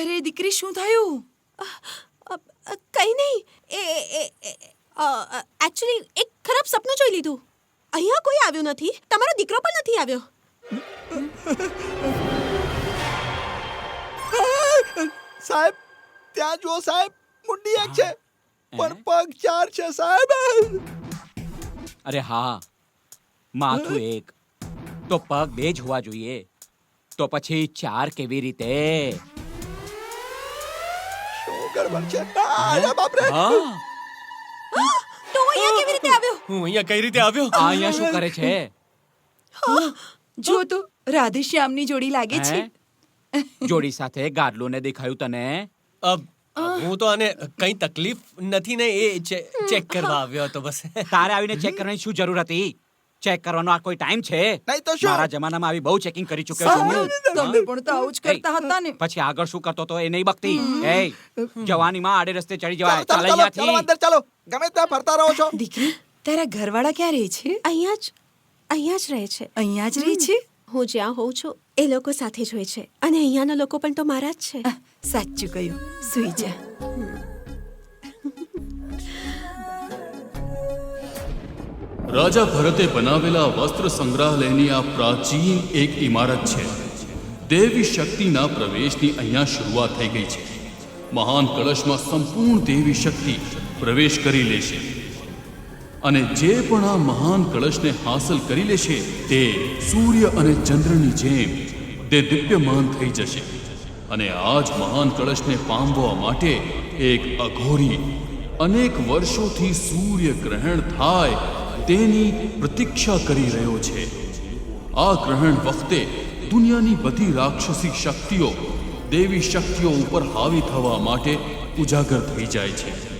અરે દીકરી શું થયું? કંઈ નહીં. એ એકચ્યુઅલી એક ખરાબ સપનું જોઈ લીધું. અહીંયા કોઈ આવ્યું નથી. તમારો દીકરો પણ નથી આવ્યો. સાહેબ ત્યાં જો સાહેબ મુંડી એક છે. પણ પગ ચાર છે સાહેબ. અરે હા માથું એક. તો પગ બે જ હોવા જોઈએ. તો પછી ચાર કેવી રીતે? ગડબડ છે. આ, હા. તો અહીંયા કેવી રીતે આવ્યો? હું અહીંયા કઈ રીતે આવ્યો? આ અહીંયા શું કરે છે? જો તો રાધેશ્યામની જોડી લાગે છે. જોડી સાથે ગાડલું ને દેખાયું તને? અબ હું તો આને કઈ તકલીફ નથી ને એ ચેક કરવા આવ્યો હતો બસ. તારે આવીને ચેક કરવાની શું જરૂર હતી? ચેક કરવાનો આ કોઈ ટાઈમ છે? નહીં તો શું? મારા જમાનામાં આવી બહુ ચેકિંગ કરી ચૂક્યો છું હું. તમે. પણ તો આવું જ કરતા હતા ને. પછી આગળ શું કરતો તો એ નહીં બકતી એ જવાનીમાં આડે રસ્તે ચડી જવાય ચાલો ચાલ અંદર ચાલો. ગમે ત્યાં ફરતા રહો છો. દીકરી તારા ઘરવાળા ક્યાં રહે છે? અહીંયા જ અહીંયા જ રહે છે. અહીંયા જ રહે છે? હું જ્યાં હોઉં છું એ લોકો સાથે જ હોય છે. અને અહીંયાના લોકો પણ તો મારા જ છે. સાચું કહ્યું. સુઈ જા. રાજા ભરતે બનાવેલા વસ્ત્ર સંગ્રહાલયની આ પ્રાચીન એક ઇમારત છે. દેવી શક્તિના પ્રવેશની અહીંયા શરૂઆત થઈ ગઈ છે. મહાન કળશમાં સંપૂર્ણ દેવી શક્તિ પ્રવેશ કરી લેશે અને જે પણ આ મહાન કળશને હાંસલ કરી લેશે તે સૂર્ય અને ચંદ્રની જેમ તે દિવ્યમાન થઈ જશે. અને આ જ મહાન કળશને પામવા માટે એક અઘોરી અનેક વર્ષોથી સૂર્ય ગ્રહણ થાય તેની પ્રતીક્ષા કરી રહ્યો છે. આ ગ્રહણ વખતે દુનિયાની બધી રાક્ષસી શક્તિઓ, દેવી શક્તિઓ ઉપર હાવી થવા માટે ઉજાગર થઈ જાય છે.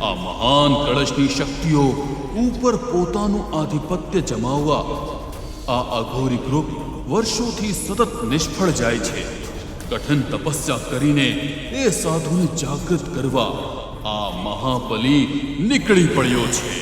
આ મહાન કળશની શક્તિઓ ઉપર પોતાનું આધિપત્ય જમાવવા, આ અઘોરી ગ્રુપ વર્ષોથી સતત નિષ્ફળ જાય છે. કઠિન તપસ્યા કરીને એ સાધુને જાગૃત કરવા આ મહાબલી નીકળી પડ્યો છે.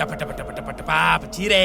టప టప టప టప టపా చీరే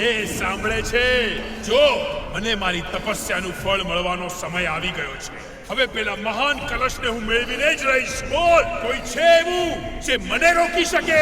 એ સાંભળે છે? જો, મને મારી તપસ્યાનું ફળ મળવાનો સમય આવી ગયો છે. હવે પેલા મહાન કલશને હું મેળવીને જ રહીશ. બોલ, કોઈ છે એવું જે મને રોકી શકે?